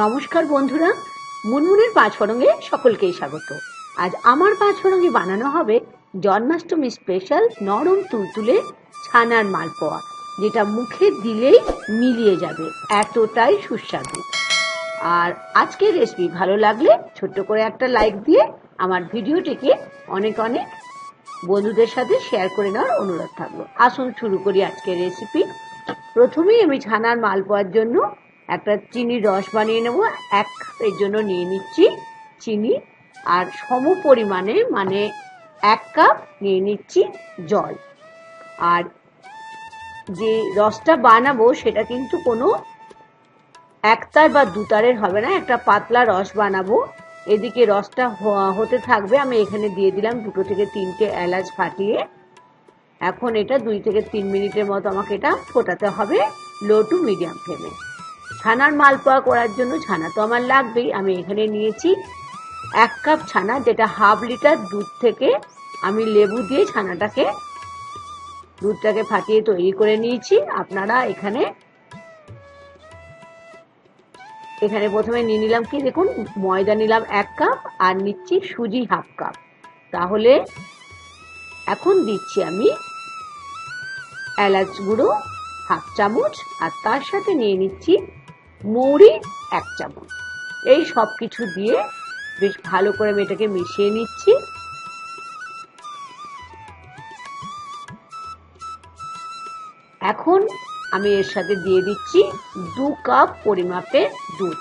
নমস্কার বন্ধুরা, মুনমুনের পাঁচফড়ঙ্গে সকলকেই স্বাগত। আজ আমার পাঁচফড়ঙ্গে বানানো হবে জন্মাষ্টমী স্পেশাল নরম তুলতুলে ছানার মালপোয়া, যেটা মুখে দিলেই মিলিয়ে যাবে, এতটাই সুস্বাদু। আর আজকের রেসিপি ভালো লাগলে ছোট্ট করে একটা লাইক দিয়ে আমার ভিডিওটিকে অনেক অনেক বন্ধুদের সাথে শেয়ার করে নেওয়ার অনুরোধ থাকল। আসুন শুরু করি আজকের রেসিপি প্রথমেই আমি ছানার মালপোয়ার জন্য একটা চিনির রস বানিয়ে নেব, এক কাপের জন্য নিয়ে নিচ্ছি চিনি, আর সম পরিমাণে মানে এক কাপ নিয়ে নিচ্ছি জল। আর যে রসটা বানাবো সেটা কিন্তু কোনো একতার বা দুতারের হবে না, একটা পাতলা রস বানাবো। এদিকে রসটা হতে থাকবে, আমি এখানে দিয়ে দিলাম দুটো থেকে তিনটে এলাচ ফাটিয়ে। এখন এটা দুই থেকে তিন মিনিটের মতো আমাকে এটা ফোটাতে হবে, লো টু মিডিয়াম ফ্লেমে। ছানার মালপোয়া করার জন্য ছানা তো আমার লাগবেই। আমি এখানে নিয়েছি এক কাপ ছানা, যেটা হাফ লিটার দুধ থেকে আমি লেবু দিয়ে ছানাটাকে, দুধটাকে ফাটিয়ে তৈরি করে নিয়েছি। আপনারা এখানে এখানে প্রথমে নিয়ে নিলাম কি দেখুন, ময়দা নিলাম এক কাপ আর নিচ্ছি সুজি হাফ কাপ। তাহলে এখন দিচ্ছি আমি এলাচ গুঁড়ো হাফ চামচ আর তার সাথে নিয়ে নিচ্ছি মৌরি এক চামচ। এই সব কিছু দিয়ে বেশ ভালো করে আমি এটাকে মিশিয়ে নিচ্ছি। এখন আমি এর সাথে দিয়ে দিচ্ছি দু কাপ পরিমাপের দুধ।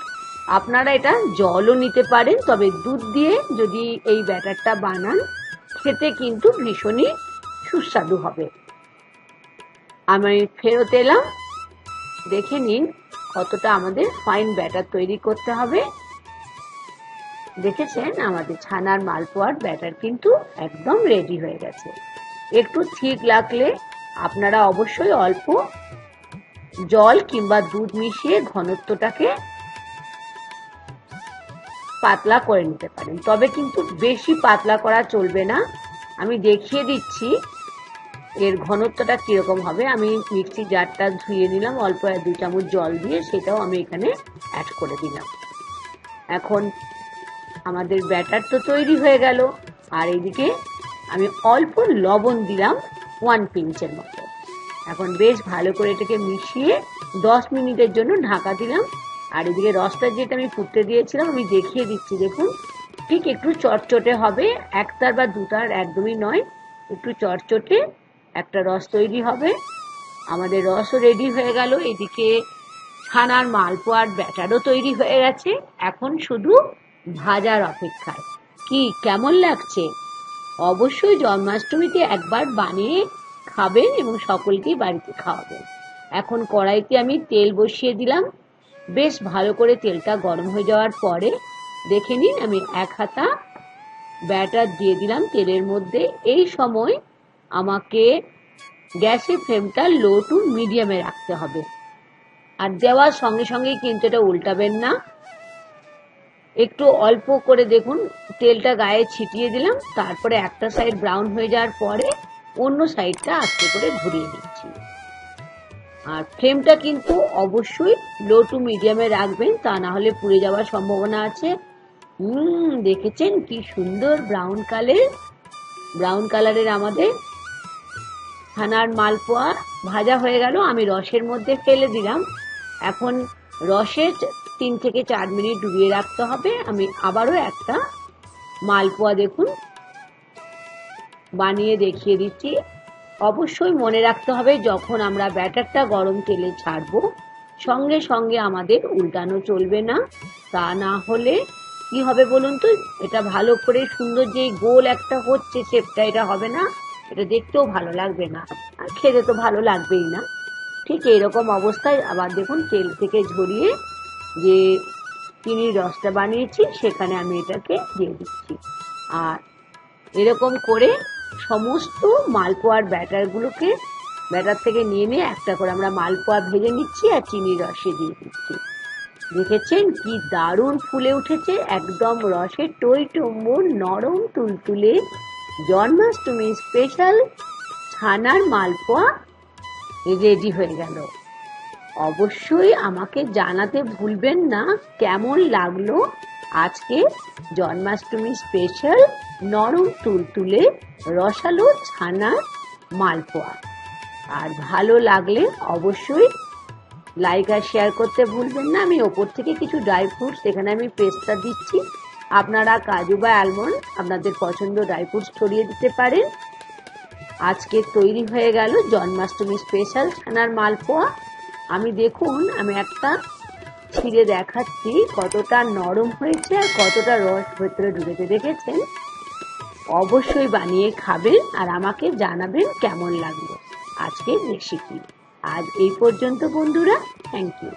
আপনারা এটা জলও নিতে পারেন, তবে দুধ দিয়ে যদি এই ব্যাটারটা বানান, খেতে কিন্তু ভীষণই সুস্বাদু হবে। আমি ফেরত এলাম। দেখে নিন কতটা আমাদের ফাইন ব্যাটার তৈরি করতে হবে। দেখেছেন? আমাদের ছানার মালপোয়ার ব্যাটার কিন্তু একদম রেডি হয়ে গেছে। একটু ঠিক লাগলে আপনারা অবশ্যই অল্প জল কিংবা দুধ মিশিয়ে ঘনত্বটাকে পাতলা করে নিতে পারেন। তবে কিন্তু বেশি পাতলা করা চলবে না। আমি দেখিয়ে দিচ্ছি এর ঘনত্বটা কীরকম হবে, আমি মিক্সি জারটা ধুয়ে নিলাম, অল্প এক দু চামচ জল দিয়ে সেটাও আমি এখানে অ্যাড করে দিলাম। এখন আমাদের ব্যাটার তো তৈরি হয়ে গেল, আর এদিকে আমি অল্প লবণ দিলাম ওয়ান পিঞ্চের মতো। এখন বেশ ভালো করে এটাকে মিশিয়ে দশ মিনিটের জন্য ঢাকা দিলাম, আর এদিকে রসটা যেটা আমি ফুটতে দিয়েছিলাম, আমি দেখিয়ে দিচ্ছি, দেখুন, ঠিক একটু চটচটে হবে একতার বা দুটার একদমই নয়, একটু চটচটে একটা রস তৈরি হবে। আমাদের রসও রেডি হয়ে গেল। এদিকে ছানার মালপোয়ার ব্যাটারও তৈরি হয়ে গেছে। এখন শুধু ভাজার অপেক্ষায়। কি, কেমন লাগছে? অবশ্যই জন্মাষ্টমীতে একবার বানিয়ে খাবেন এবং সকলকেই বাড়িতে খাওয়াবেন। এখন কড়াইতে আমি তেল বসিয়ে দিলাম। বেশ ভালো করে তেলটা গরম হয়ে যাওয়ার পরে দেখে নিন, আমি এক হাতা ব্যাটার দিয়ে দিলাম তেলের মধ্যে। এই সময় আমাকে গ্যাসের ফ্লেমটা লো টু মিডিয়ামে রাখতে হবে। আর দেওয়ার সঙ্গে সঙ্গেই কিন্তু এটা উল্টাবেন না। একটু অল্প করে দেখুন, তেলটা গায়ে ছিটিয়ে দিলাম, তারপরে একটা সাইড ব্রাউন হয়ে যাওয়ার পরে অন্য সাইডটা আস্তে করে ঘুরিয়ে দিচ্ছি আর ফ্লেমটা কিন্তু অবশ্যই লো টু মিডিয়ামে রাখবেন, তা না হলে পুড়ে যাওয়ার সম্ভাবনা আছে। হুম দেখেছেন কি সুন্দর ব্রাউন কালার ব্রাউন কালারের আমাদের ছানার মালপোয়া ভাজা হয়ে গেল, আমি রসের মধ্যে ফেলে দিলাম। এখন রসে তিন থেকে চার মিনিট ডুবিয়ে রাখতে হবে। আমি আবারও একটা মালপোয়া দেখুন, বানিয়ে দেখিয়ে দিচ্ছি। অবশ্যই মনে রাখতে হবে, যখন আমরা ব্যাটারটা গরম তেলে ছাড়বো, সঙ্গে সঙ্গে আমাদের উল্টানো চলবে না। তা না হলে কি হবে বলুন তো? এটা ভালো করে সুন্দর যে গোল একটা হচ্ছে, শেপটা এটা হবে না। এটা দেখতেও ভালো লাগবে না। আর খেতে তো ভালো লাগবেই না। ঠিক এরকম অবস্থায় আবার দেখুন তেল থেকে ঝরিয়ে যে চিনির রসটা বানিয়েছি, সেখানে আমি এটাকে দিয়ে দিচ্ছি। আর এরকম করে সমস্ত মালপোয়ার ব্যাটারগুলোকে, ব্যাটার থেকে নিয়ে নিয়ে একটা করে আমরা মালপোয়া ভেজে নিচ্ছি আর চিনির রসে দিয়ে দিচ্ছি। দেখেছেন কি দারুণ ফুলে উঠেছে, একদম রসে টই টম্বর নরম তুলতুলে জন্মাষ্টমী স্পেশাল ছানার মালপোয়া রেডি হয়ে গেল। অবশ্যই আমাকে জানাতে ভুলবেন না কেমন লাগল আজকে জন্মাষ্টমী স্পেশাল নরম তুলতুলে রসালো ছানা মালপোয়া। আর ভালো লাগলে অবশ্যই লাইক আর শেয়ার করতে ভুলবেন না। আমি ওপর থেকে কিছু ড্রাই ফ্রুটস এখানে আমি পেস্টটা দিচ্ছি। আপনারা কাজু বা অ্যালমন্ড আপনাদের পছন্দ ড্রাই ফ্রুটস ছড়িয়ে দিতে পারেন। আজকে তৈরি হয়ে গেল জন্মাষ্টমী স্পেশাল ছানার মালপোয়া। আমি দেখুন, আমি একটা ছিঁড়ে দেখাচ্ছি কতটা নরম হয়েছে আর কতটা রস ভেতরে ঢুকেছে, দেখেছেন? অবশ্যই বানিয়ে খাবেন আর আমাকে জানাবেন কেমন লাগল। আজকের রেসিপি আজ এই পর্যন্ত বন্ধুরা থ্যাংক ইউ